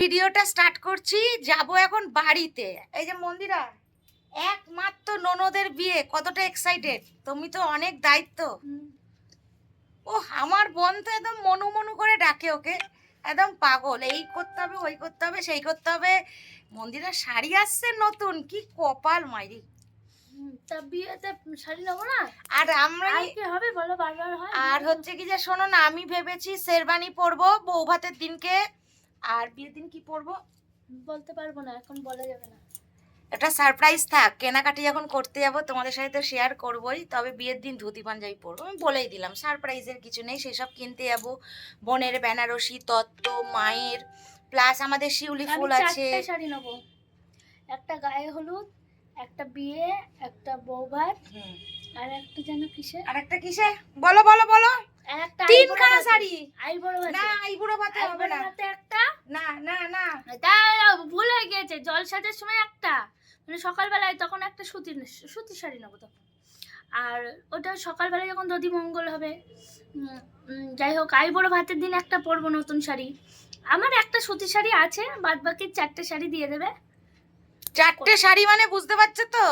ভিডিওটা স্টার্ট করছি যাব এখন বাড়িতে। এই যে মন্দিরা একমাত্র ননদের বিয়ে কতটা এক্সাইটেড তুমি তো অনেক দায়িত্ব। ও আমার বোন তো একদম মনু মনু করে ডাকে ওকে। একদম পাগল এই করতে হবে ওই করতে হবে সেই করতে হবে। মন্দিরা শাড়ি আসছে নতুন কি কপাল মাইরি। তা বিয়েতে শাড়ি নেব না? আর আমরা হবে বলো বারবার হয়? আর হচ্ছে কি যে শোনো না আমি ভেবেছি শেরবানি পরবো বউ ভাতের দিনকে। আর বিয়ের দিন কি পরবো? বলতে পারব না এখন বলা যাবে না। একটা সারপ্রাইজ থাক কেনাকাটি যখন করতে যাব তোমাদের সাথে তো শেয়ার করবোই তবে বিয়ের দিন ধুতি পাঞ্জাবি পরবো আমি বলেই দিলাম সারপ্রাইজের কিছু নেই সেসব কিনতে যাব। বোনের বেনারসি তত্ত্ব মায়ের প্লাস আমাদের শিউলি ফুল আছে। শাড়ি নেব। একটা গায়ে হলুদ একটা বিয়ে একটা বৌভাত। আর একটা যেন কিসে আর একটা কিসে বলো বলো বলো। তিনখানা শাড়ি? আইবড়ো না আইবুড়ো ভাতে হবে না। না না না। তা ভুল হয়ে গিয়েছে জল সাজার সময় একটা। মানে সকালবেলায় তখন একটা সুতির সুতির শাড়ি নেব তখন। আর ওটা সকালবেলায় যখন দধি মঙ্গল হবে যাই হোক আই বড় ভাতের দিন একটা পরবো নতুন শাড়ি। আমার একটা সুতির শাড়ি আছে বাদ বাকি চারটে শাড়ি দিয়ে দেবে। চারটে শাড়ি মানে বুঝতে পারছ তো?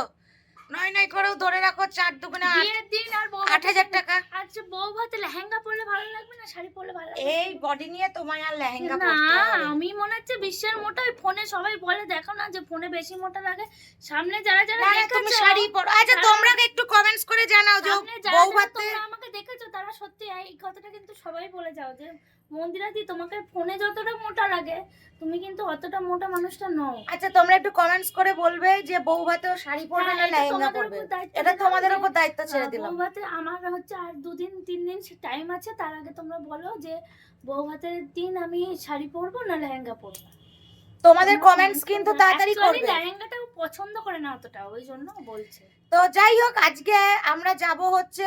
নয় নয় করেও ধরে রাখো চার দুগুণে আট। বিয়ের দিন আর বউ আট হাজার টাকা। আচ্ছা বউ ভাতে লেহেঙ্গা পরলে ভালো লাগবে না শাড়ি পরলে ভালো লাগবে এই বডি নিয়ে তোমায় আর লেহেঙ্গা না আমি মনে হচ্ছে বিশ্বের মোটা ওই ফোনে সবাই বলে দেখো না যে ফোনে বেশি মোটা লাগে। সামনে যারা যারা না, তুমি শাড়ি পরো। আচ্ছা তোমরা একটু কমেন্টস করে জানাও যে বউ ভাতে তোমরা আমাকে দেখেছ তারা সত্যি এই কথাটা কিন্তু সবাই বলে যাও যে মন্দিরা দি তোমাকে ফোনে যতটা মোটা লাগে তুমি কিন্তু অতটা মোটা মানুষটা নও। আচ্ছা তোমরা একটু কমেন্টস করে বলবে যে বউ ভাতেও শাড়ি পরবে হ্যাঁ, না লেহেঙ্গা পরবে? এটা তোমাদের উপর দায়িত্ব ছেড়ে দিলাম। বউ বৌভাতে আমার হচ্ছে আর দুদিন তিন দিন টাইম আছে তার আগে তোমরা বলো যে বউ ভাতের দিন আমি শাড়ি পরবো না লেহেঙ্গা পরবো? তোমাদের কমেন্টস কিন্তু তাড়াতাড়ি করবে। লেহেঙ্গাটাও পছন্দ করে না অতটা ওই জন্য বলছে। তো যাই হোক আজকে আমরা যাব হচ্ছে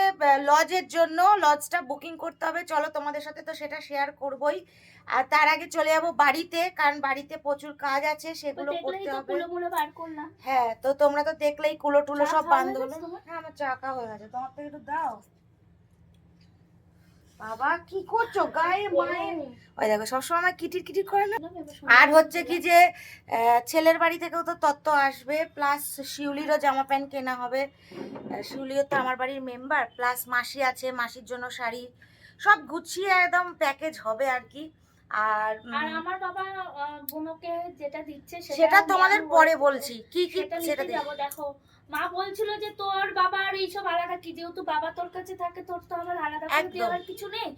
লজের জন্য। লজটা বুকিং করতে হবে। চলো তোমাদের সাথে তো সেটা শেয়ার করবই। আর তার আগে চলে যাব বাড়িতে কারণ বাড়িতে প্রচুর কাজ আছে সেগুলো করতে হবে। হ্যাঁ তো তোমরা তো দেখলেই কুলো টুলো সব বান্ধব। হ্যাঁ আমার চা খাওয়া হয়ে গেছে। তোমার থেকে একটু দাও। বাবা কি করছ? গায়ে মায়ে ওই দেখো সবসময় আমার কিটির কিটির করে না? আর হচ্ছে কি যে ছেলের বাড়ি থেকেও তো তত্ত্ব আসবে প্লাস শিউলিরও জামা প্যান্ট কেনা হবে। শিউলিও তো আমার বাড়ির মেম্বার প্লাস মাসি আছে মাসির জন্য শাড়ি সব গুছিয়ে একদম প্যাকেজ হবে আর কি। আর আমার বাবা বোনকে যেটা দিচ্ছে সেটা তোমাদের পরে বলছি। কি কি সেটা দেখো। মা বলছিল যে তোর বাবা আর এইসব আলাদা কি? যেহেতু বাবা তোর কাছে থাকে তোর তো আমার আলাদা করে। দেওয়ার কিছু নেই।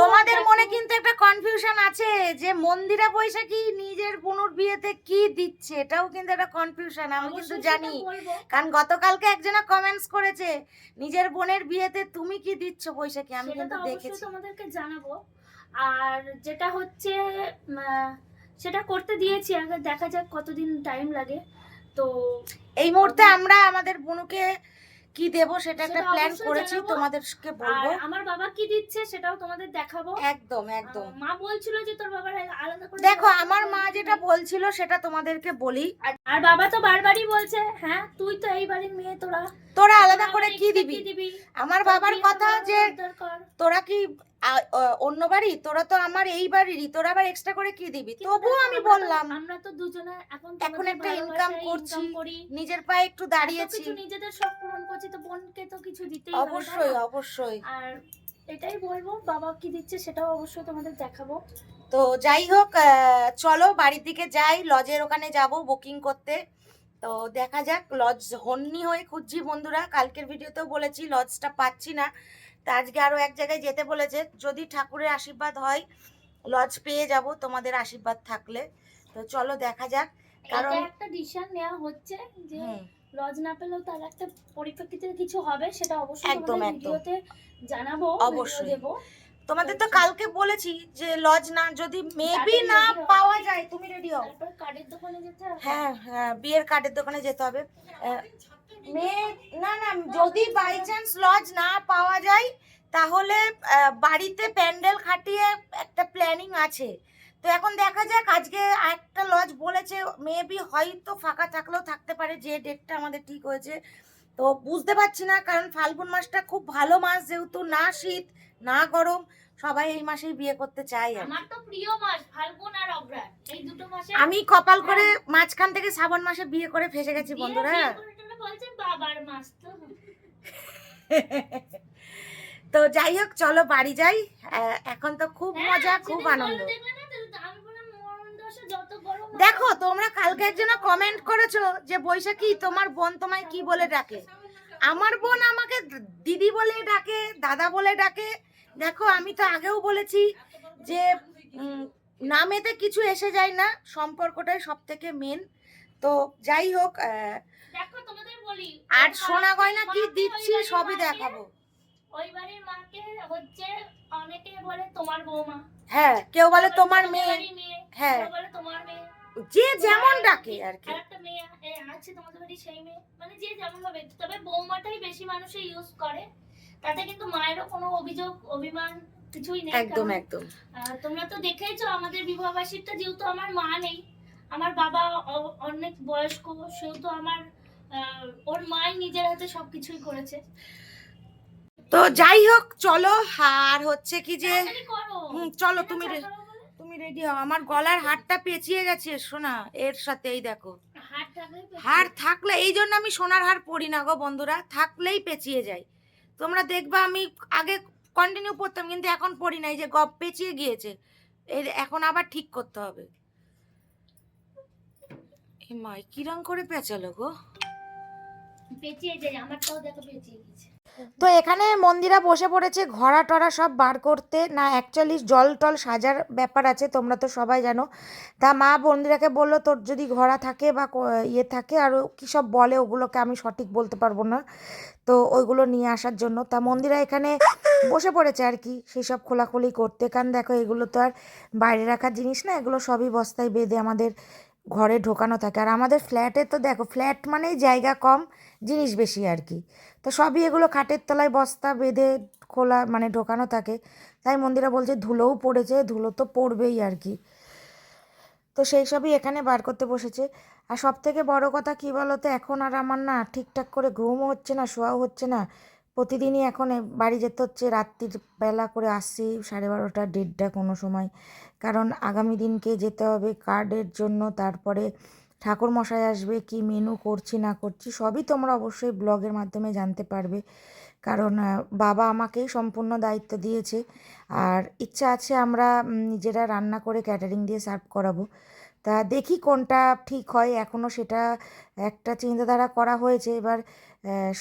তোমাদের মনে কিন্তু একটা কনফিউশন আছে যে মন্দিরা বৈশাখী নিজের বোনুর বিয়েতে কি দিচ্ছে? এটাও কিন্তু একটা কনফিউশন আমি কিন্তু জানি। কারণ গতকালকে একজনা কমেন্টস করেছে নিজের বোনের বিয়েতে তুমি কি দিচ্ছ বৈশাখী? আমি কিন্তু দেখেছি। তোমাদেরকে জানাব। আর যেটা হচ্ছে সেটা করতে দিয়েছি আগে দেখা যাক কতদিন টাইম লাগে। তো এই মুহূর্তে আমরা আমাদের বোনুকে কি দেব সেটা একটা প্ল্যান করেছি তোমাদেরকে বলব। আমার বাবা কি দিচ্ছে সেটাও তোমাদের দেখাবো। একদম একদম। মা বলছিল যে তোর বাবার আলাদা করে দেখো আমার মা যেটা নেই। বলছিল সেটা তোমাদেরকে বলি। আর বাবা তো বারবারই বলছে হ্যাঁ তুই তো এই বাড়ির মেয়ে তোরা তোরা আলাদা করে কি দিবি? আমার বাবার কথা যে তোরা কি অন্য বাড়ি? তোরা তো আমার এই বাড়িরই তোরা আবার এক্সট্রা করে কি দিবি? তবুও আমি বললাম। আমরা তো দুজনে এখন এখন একটা ইনকাম করছি নিজের পায়ে একটু দাঁড়িয়েছি কিছু নিজেদের শখ পূরণ করছি তো বোনকে তো কিছু দিতেই হবে, অবশ্যই অবশ্যই। আর এটাই বলব বাবা কি দিচ্ছে সেটাও অবশ্যই তোমাদের দেখাবো। তো যাই হোক চলো বাড়ির দিকে যাই লজের ওখানে যাব বুকিং করতে। তো দেখা যাক লজ হন্নি হয়ে খুঁজছি বন্ধুরা কালকের ভিডিওতেও বলেছি লজটা পাচ্ছি না। তা আজকে আরও এক জায়গায় যেতে বলেছে যদি ঠাকুরের আশীর্বাদ হয় লজ পেয়ে যাব তোমাদের আশীর্বাদ থাকলে তো চলো দেখা যাক কারণ একটা ডিসিশন নেওয়া হচ্ছে যে লজ না পেলেও তার একটা পরিপ্রেক্ষিতে কিছু হবে সেটা অবশ্যই একদম, একদম। জানাব অবশ্যই। দেব তোমাদের তো কালকে বলেছি যে লজ না যদি মেবি না পাওয়া যায় তুমি রেডি হও। কার্ডের দোকানে যেতে হবে। হ্যাঁ হ্যাঁ বিয়ের কার্ডের দোকানে যেতে হবে। আহ, মেয়ে না না যদি বাই চান্স লজ না পাওয়া যায় তাহলে বাড়িতে প্যান্ডেল খাটিয়ে একটা প্ল্যানিং আছে। তো এখন দেখা যাক আজকে একটা লজ বলেছে মেবি হয়তো ফাঁকা থাকলেও থাকতে পারে যে ডেটটা আমাদের ঠিক হয়েছে। তো বুঝতে পারছি না কারণ ফাল্গুন মাসটা খুব ভালো মাস যেহেতু না শীত না গরম সবাই এই মাসেই বিয়ে করতে চায় আমার তো প্রিয় মাস ফাল্গুন আর অগ্রহায়ণ এই দুটো মাসে আমি কপাল করে মাঝখান থেকে শ্রাবণ মাসে বিয়ে করে ফেসে গেছি বন্ধুরা। বলছে বাবার মাস তো। তো যাই হোক চলো বাড়ি যাই। এখন তো খুব হ্যাঁ, মজা খুব আনন্দ। হয়- দেখো তোমরা কালকে একজন কমেন্ট করেছ যে বৈশাখী তোমার বোন তোমায় কি বলে ডাকে? আমার বোন আমাকে দিদি বলে ডাকে দাদা বলে ডাকে দেখো আমি তো আগেও বলেছি যে নামেতে কিছু এসে যায় না সম্পর্কটাই সব থেকে মেন তো যাই হোক আর সোনা গয়না কি দিচ্ছি সবই দেখাবো। ওই বাড়ির মাকে হচ্ছে অনেকে বলে তোমার বৌমা। হ্যাঁ কেউ বলে তোমার মেয়ে। হ্যাঁ। বলে তোমার মেয়ে। যে যেমন ডাকে আর কি। একটা মেয়ে আছে তোমাদের বাড়ি সেই মেয়ে। মানে যে যেমন ভাবে তবে বৌমাটাই বেশি মানুষে ইউজ করে। তাতে কিন্তু মায়েরও কোনো অভিযোগ অভিমান কিছুই নেই একদম একদম। তোমরা তো দেখেইছো আমাদের বিবাহবার্ষিকটা যেহেতু আমার মা নেই আমার বাবা অনেক বয়স্ক সেহেতু আমার ওর মাই নিজের হাতে সবকিছুই করেছে। তো যাই হোক চলো আর হচ্ছে কি যে চলো তুমি রে- তুমি রেডি হও। আমার গলার হারটা পেঁচিয়ে গেছে সোনা এর সাথে এই দেখো। হার থাকলে এই জন্য আমি সোনার হার পরি না গো বন্ধুরা থাকলেই পেঁচিয়ে যায় তোমরা দেখবা আমি আগে কন্টিনিউ পড়তাম, কিন্তু এখন পড়ি নাই এই যে গপ পেঁচিয়ে গিয়েছে। এর এখন আবার ঠিক করতে হবে। এ মাই কিরম করে পেঁচালো গো? পেঁচিয়ে যায় আমারটাও দেখো পেঁচিয়ে গেছে তো এখানে মন্দিরা বসে পড়েছে ঘোড়া টরা সব বার করতে। না অ্যাকচুয়ালি জল টল সাজার ব্যাপার আছে, তোমরা তো সবাই জানো। তা মা মন্দিরাকে বলল, তোর যদি ঘোড়া থাকে বা ইয়ে থাকে, আর কী সব বলে, ওগুলোকে আমি সঠিক বলতে পারব না। তো ওইগুলো নিয়ে আসার জন্য। তা মন্দিরা এখানে বসে পড়েছে আর কি, সেই সব খোলাখুলি করতে। কারণ দেখো, এগুলো তো আর বাইরে রাখার জিনিস না, এগুলো সবই বস্তায় বেঁধে আমাদের ঘরে ঢোকানো থাকে। আর আমাদের ফ্ল্যাটে তো দেখো ফ্ল্যাট মানেই জায়গা কম, জিনিস বেশি আর কি। তো সবই এগুলো খাটের তলায় বস্তা বেঁধে খোলা মানে ঢোকানো থাকে। তাই মন্দিরা বলছে ধুলোও পড়েছে, ধুলো তো পড়বেই আর কি। তো সেই সবই এখানে বার করতে বসেছে। আর সব থেকে বড় কথা কী বলো তো এখন আর আমার না ঠিকঠাক করে ঘুমও হচ্ছে না, শোয়াও হচ্ছে না। প্রতিদিনই এখন বাড়ি যেতে হচ্ছে, রাত্রির বেলা করে আসছি, সাড়ে বারোটা, দেড়টা কোনো সময়। কারণ আগামী দিনকে যেতে হবে কার্ডের জন্য, তারপরে ঠাকুর মশাই আসবে, কি মেনু করছি, না করছি, সবই তোমরা অবশ্যই ব্লগের মাধ্যমে জানতে পারবে। কারণ বাবা আমাকেই সম্পূর্ণ দায়িত্ব দিয়েছে। আর ইচ্ছা আছে আমরা নিজেরা রান্না করে ক্যাটারিং দিয়ে সার্ভ করাবো। তা দেখি কোনটা ঠিক হয় এখনও সেটা একটা চিন্তাধারা করা হয়েছে। এবার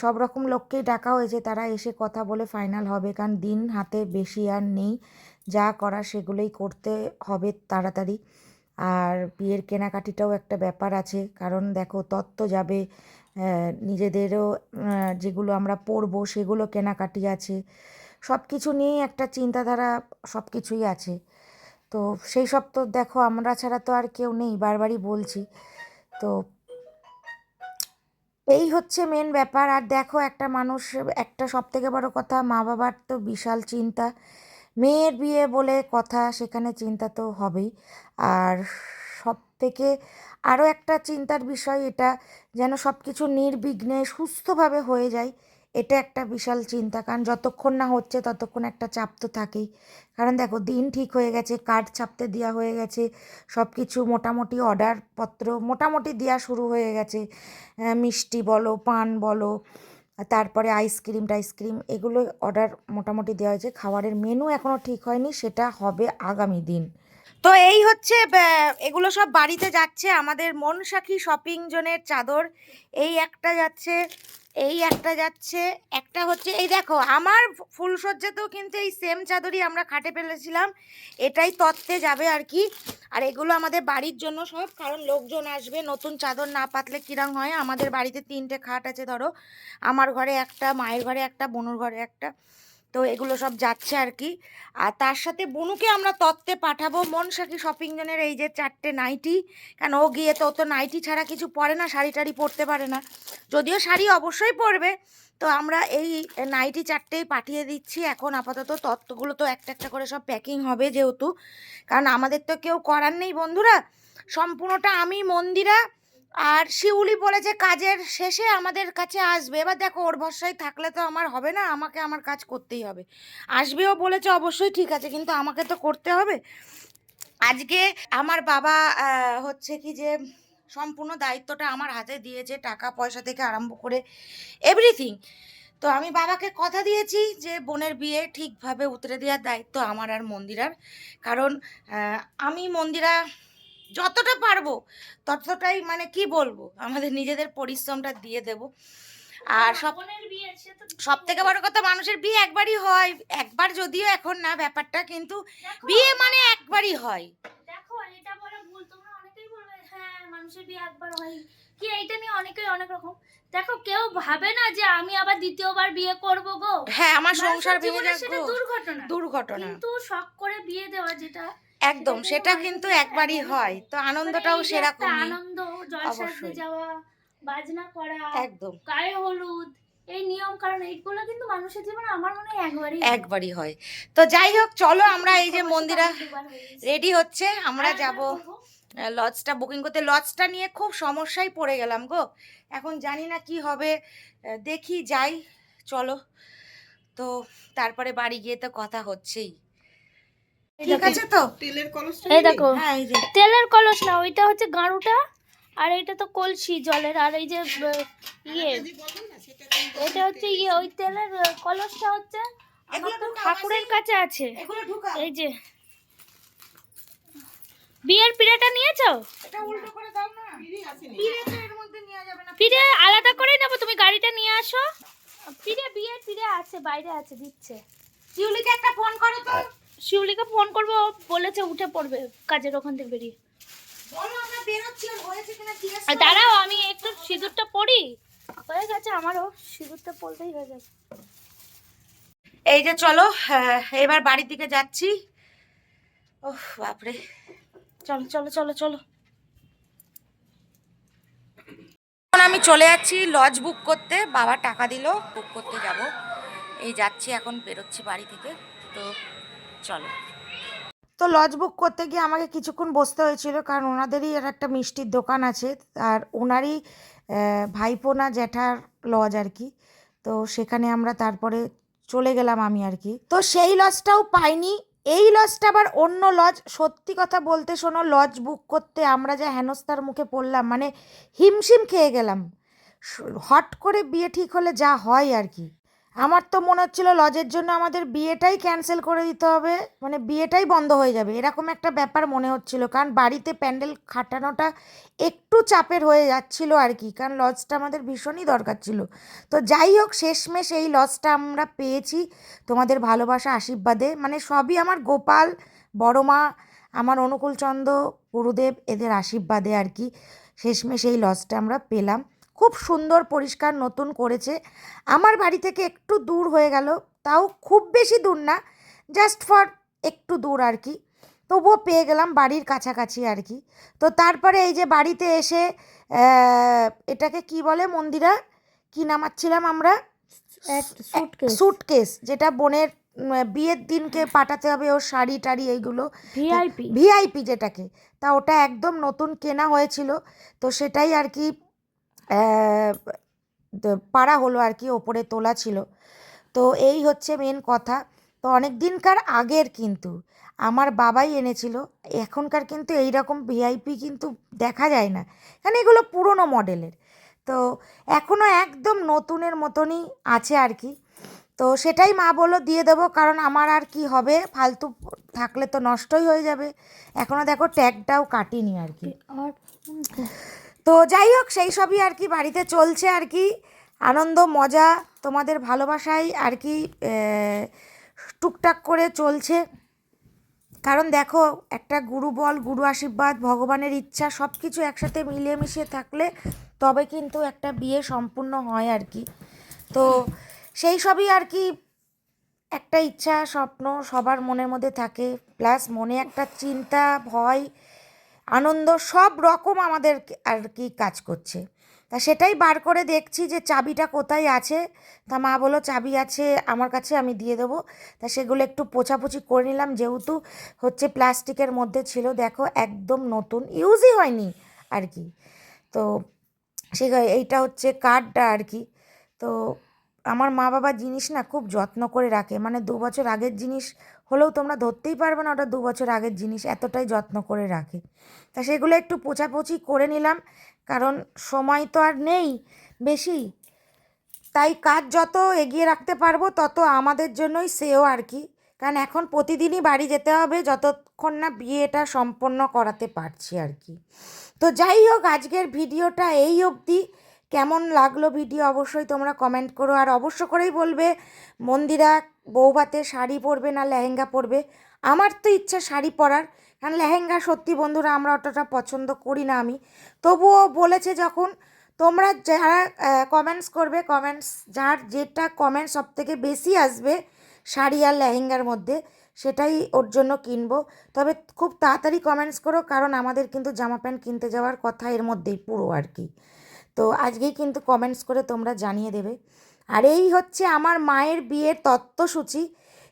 সব রকম লোককেই ডাকা হয়েছে, তারা এসে কথা বলে ফাইনাল হবে। কারণ দিন হাতে বেশি আর নেই। যা করা সেগুলোই করতে হবে তাড়াতাড়ি। আর বিয়ের কেনাকাটিটাও একটা ব্যাপার আছে, কারণ দেখো তত্ত্ব যাবে নিজেদেরও যেগুলো আমরা পরবো সেগুলো কেনাকাটি আছে। সব কিছু নিয়েই একটা চিন্তাধারা সব কিছুই আছে। তো সেই সব তো দেখো আমরা ছাড়া তো আর কেউ নেই, বারবারই বলছি। তো এই হচ্ছে মেন ব্যাপার। আর দেখো একটা মানুষ, একটা সব থেকে বড় কথা মা বাবার তো বিশাল চিন্তা। মেয়ের বিয়ে বলে কথা সেখানে চিন্তা তো হবেই। আর সব থেকে আরও একটা চিন্তার বিষয় এটা, যেন সব কিছু নির্বিঘ্নে সুস্থভাবে হয়ে যায়, এটা একটা বিশাল চিন্তা। কারণ যতক্ষণ না হচ্ছে ততক্ষণ একটা চাপ তো থাকেই। কারণ দেখো, দিন ঠিক হয়ে গেছে, কার্ড ছাপতে দেওয়া হয়ে গেছে সব কিছু মোটামুটি অর্ডার পত্র মোটামুটি দেওয়া শুরু হয়ে গেছে। মিষ্টি বলো, পান বলো তারপরে আইসক্রিম টাইসক্রিম এগুলো অর্ডার মোটামুটি দেওয়া হয়েছে। খাবারের মেনু এখনও ঠিক হয়নি, সেটা হবে আগামী দিন। তো এই হচ্ছে এগুলো সব বাড়িতে যাচ্ছে। আমাদের মন সাখী শপিং জোনের চাদর, এই একটা যাচ্ছে এই একটা যাচ্ছে, একটা হচ্ছে, এই দেখো, আমার ফুলসজ্জাতেও কিন্তু এই সেম চাদরই আমরা খাটে ফেলেছিলাম। এটাই তত্ত্বে যাবে আর কি। আর এগুলো আমাদের বাড়ির জন্য সব, কারণ লোকজন আসবে, নতুন চাদর না পাতলে কিরাম হয়? আমাদের বাড়িতে তিনটে খাট আছে, ধরো। আমার ঘরে একটা, মায়ের ঘরে একটা, বনুর ঘরে একটা। তো এগুলো সব যাচ্ছে আর কি আর তার সাথে বনুকে আমরা তত্ত্বে পাঠাবো। মন সাকি শপিং জোনের এই যে চারটে নাইটি কেন ও গিয়ে তো তো নাইটি ছাড়া কিছু পরে না, শাড়ি টাড়ি পরতে পারে না। যদিও শাড়ি অবশ্যই পরবে, তো আমরা এই নাইটি চারটেই পাঠিয়ে দিচ্ছি। এখন আপাতত তত্ত্বগুলো তো একটা একটা করে সব প্যাকিং হবে যেহেতু। কারণ আমাদের তো কেউ করার নেই বন্ধুরা। সম্পূর্ণটা আমি, মন্দিরা আর শিউলি বলেছে কাজের শেষে আমাদের কাছে আসবে। এবার দেখো, ওর ভরসায় থাকলে তো আমার হবে না, আমাকে আমার কাজ করতেই হবে। আসবেও বলেছে, অবশ্যই ঠিক আছে, কিন্তু আমাকে তো করতে হবে। আজকে আমার বাবা হচ্ছে কি যে সম্পূর্ণ দায়িত্বটা আমার হাতে দিয়েছে, টাকা, পয়সা থেকে আরম্ভ করে এভরিথিং তো আমি বাবাকে কথা দিয়েছি যে, বোনের বিয়ে ঠিকভাবে উতরে দেওয়ার দায়িত্ব আমার আর মন্দিরার। কারণ আমি মন্দিরা যতটা পারব ততটাই মানে কি বলব? আমাদের নিজেদের পরিশ্রমটা দিয়ে দেব। আর সব সব থেকে বড় কথা মানুষের বিয়ে একবারই হয়। একবার যদিও এখন না ব্যাপারটা কিন্তু বিয়ে মানে একবারই হয়। দেখো এটা বলা ভুল তোমরা অনেকেই বলবে হ্যাঁ মানুষের বিয়ে একবার হয়। কি এইটা নিয়ে অনেকেই অনেক রকম। দেখো কেউ ভাবে না যে আমি আবার দ্বিতীয়বার বিয়ে করব গো। হ্যাঁ আমার সংসার ভেঙে গো। দুর্ঘটনা। দুর্ঘটনা। কিন্তু শখ করে বিয়ে দেওয়া যেটা একদম সেটা কিন্তু একবারই হয়। তো আনন্দটাও সেরকমই আনন্দ জলসাতে যাওয়া বাজনা করা একদম। গায়ে হলুদ এই নিয়ম কারণ এইগুলো কিন্তু মানুষের জীবনে আমার মনে হয় একবারই একবারই হয়। তো যাই হোক চলো আমরা এই যে মন্দিরা। রেডি হচ্ছে আমরা যাব লজটা বুকিং করতে। লজটা নিয়ে খুব সমস্যায় পড়ে গেলাম গো। এখন জানি না কি হবে দেখি যাই চলো। তো তারপরে বাড়ি গিয়ে তো কথা হচ্ছেই। ঠিক আছে তো? তেলের কলসটা এই দেখো। হ্যাঁ এই যে। তেলের কলস না ওইটা হচ্ছে গাড়ুটা আর এটা তো কলসি জলের আর এই যে ইয়ে। এটা হচ্ছে ইয়ে ওই তেলের কলসটা হচ্ছে আমার তো ঠাকুরের কাছে আছে। এই যে। বিয়ের পিড়াটা নিয়েছো? এটা উল্টো করে দাও না। ফিরে আসেনি। পিড়ে তো এর মধ্যে নেওয়া যাবে না। পিড়ে আলাদা করে নেব তুমি গাড়িটা নিয়ে আসো। পিড়ে বিয়ের পিড়ে আছে বাইরে আছে দিচ্ছে। শিউলিকে একটা ফোন করো তো। শিউলিকে ফোন করব ও বলেছে উঠে পড়বে কাজের ওখান থেকে বেরিয়ে। দাঁড়াও আমি একটু সিঁদুরটা পরি। হয়ে গেছে আমারও সিঁদুরটা পরলেই হয়ে যাবে এই যে চলো আহ, এবার বাড়ির দিকে যাচ্ছি। ওহ বাপরে। চলো চলো চলো চলো। আমি চলে যাচ্ছি লজ বুক করতে। বাবা টাকা দিল বুক করতে যাব। এই যাচ্ছি এখন বেরোচ্ছি বাড়ি থেকে। তো চলো। তো লজ বুক করতে গিয়ে আমাকে কিছুক্ষণ বসতে হয়েছিল কারণ ওনাদেরই আর একটা মিষ্টির দোকান আছে আর ওনারই আহ, ভাইপো না জ্যাঠার লজ আর কি। তো সেখানে আমরা তারপরে চলে গেলাম আমি আর কি। তো সেই লজটাও পাইনি এই লজটা আবার অন্য লজ সত্যি কথা বলতে শোনো লজ বুক করতে আমরা যা হেনস্থার মুখে পড়লাম মানে হিমশিম খেয়ে গেলাম। হট করে বিয়ে ঠিক হলে যা হয় আর কি। আমার তো মনে হচ্ছিল লজের জন্য আমাদের বিয়েটাই ক্যান্সেল করে দিতে হবে। মানে বিয়েটাই বন্ধ হয়ে যাবে। এরকম একটা ব্যাপার মনে হচ্ছিল। কারণ বাড়িতে প্যান্ডেল খাটানোটা একটু চাপের হয়ে যাচ্ছিল আর কি। কারণ লজটা আমাদের ভীষণই দরকার ছিল। তো যাই হোক, শেষমেশ এই লজটা আমরা পেয়েছি। তোমাদের ভালোবাসা, আশীর্বাদে। মানে সবই আমার গোপাল বড় মা আমার অনুকূলচন্দ্র, গুরুদেব, এদের আশীর্বাদে আর কি। শেষমেশ এই লজটা আমরা পেলাম। খুব সুন্দর পরিষ্কার নতুন করেছে। আমার বাড়ি থেকে একটু দূর হয়ে গেল তাও খুব বেশি দূর না জাস্ট ফর একটু দূর আর কি। তবুও পেয়ে গেলাম বাড়ির কাছাকাছি আর কি। তো তারপরে এই যে বাড়িতে এসে এটাকে কি বলে মন্দিরা? কি নামাচ্ছিলাম আমরা? সুটকেস যেটা বোনের বিয়ের দিনকে পাঠাতে হবে ওর শাড়ি টাড়ি এইগুলো। ভিআইপি ভিআইপি যেটাকে। তা ওটা একদম নতুন কেনা হয়েছিল। তো সেটাই আর কি পাড়া হলো আর কি, ওপরে তোলা ছিল। তো এই হচ্ছে মেন কথা। তো অনেক দিনকার আগের কিন্তু, আমার বাবাই এনেছিল। এখনকার কিন্তু এই রকম ভিআইপি কিন্তু দেখা যায় না, কারণ এগুলো পুরনো মডেলের। তো এখনও একদম নতুনের মতনই আছে আর কি। তো সেটাই মা বলল, দিয়ে দেবো, কারণ আমার আর কি হবে, ফালতু থাকলে তো নষ্টই হয়ে যাবে। এখনও দেখো ট্যাগটাও কাটিনি আর কি। তো যাই হোক, সেই সবই আর কি বাড়িতে চলছে আর কি। আনন্দ, মজা তোমাদের ভালোবাসাই আর কি টুকটাক করে চলছে। কারণ দেখো, একটা গুরু বল, গুরু আশীর্বাদ, ভগবানের ইচ্ছা সব কিছু একসাথে মিলিয়ে থাকলে তবে কিন্তু একটা বিয়ে সম্পূর্ণ হয় আর কি। তো সেই সবই আর কি একটা ইচ্ছা, স্বপ্ন সবার মনের মধ্যে থাকে। প্লাস মনে একটা চিন্তা, ভয় আনন্দ, সব রকম আমাদের আর কি কাজ করছে। তা সেটাই বার করে দেখছি যে চাবিটা কোথায় আছে। তা মা বলো চাবি আছে আমার কাছে, আমি দিয়ে দেবো। তা সেগুলো একটু পোছাপুছি করে নিলাম। যেহেতু হচ্ছে প্লাস্টিকের মধ্যে ছিল, দেখো একদম নতুন ইউজই হয়নি আর কি। তো সে এইটা হচ্ছে কার্ডটা আর কি। তো আমার মা বাবা জিনিস না খুব যত্ন করে রাখে। মানে দু বছর আগের জিনিস হলেও তোমরা ধরতেই পারবে না ওটা দু বছর আগের জিনিস, এতটাই যত্ন করে রাখে। তা সেগুলো একটু পোছাপোছি করে নিলাম, কারণ সময় তো আর নেই বেশি। তাই কাজ যত এগিয়ে রাখতে পারব, তত আমাদের জন্যই সেও আর কি। কারণ এখন প্রতিদিনই বাড়ি যেতে হবে, যতক্ষণ না বিয়েটা সম্পন্ন করাতে পারছি আর কি। তো যাই হোক, আজকের ভিডিওটা এই অবধি। কেমন লাগল ভিডিও অবশ্যই তোমরা কমেন্ট করো, আর অবশ্য করেই বলবে, মন্দিরা বৌভাতে শাড়ি পরবে না লেহেঙ্গা পরবে? আমার তো ইচ্ছা শাড়ি পরার। কারণ লেহেঙ্গা সত্যি বন্ধুরা আমরা অতটা পছন্দ করি না আমি। তবুও বলেছে যখন, তোমরা যারা কমেন্টস করবে কমেন্টস যার যেটা কমেন্ট সব থেকে বেশি আসবে শাড়ি আর লেহেঙ্গার মধ্যে, সেটাই ওর জন্য কিনবো। তবে খুব তাড়াতাড়ি কমেন্টস করো, কারণ আমাদের কিন্তু জামা প্যান্ট কিনতে যাওয়ার কথা এর মধ্যেই পুরো আর কি। তো আজকেই কিন্তু কমেন্টস করে তোমরা জানিয়ে দেবে। আর এই হচ্ছে আমার মায়ের বিয়ের তত্ত্বসূচি।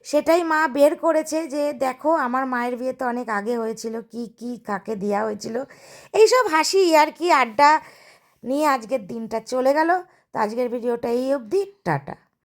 সেটাই মা বের করেছে যে, দেখো, আমার মায়ের বিয়ে তো অনেক আগে হয়েছিল, কি কি, কাকে দেওয়া হয়েছিল? এইসব হাসি আর কি আড্ডা নিয়ে আজকের দিনটা চলে গেল। তো আজকের ভিডিওটা এই অবধি, টাটা।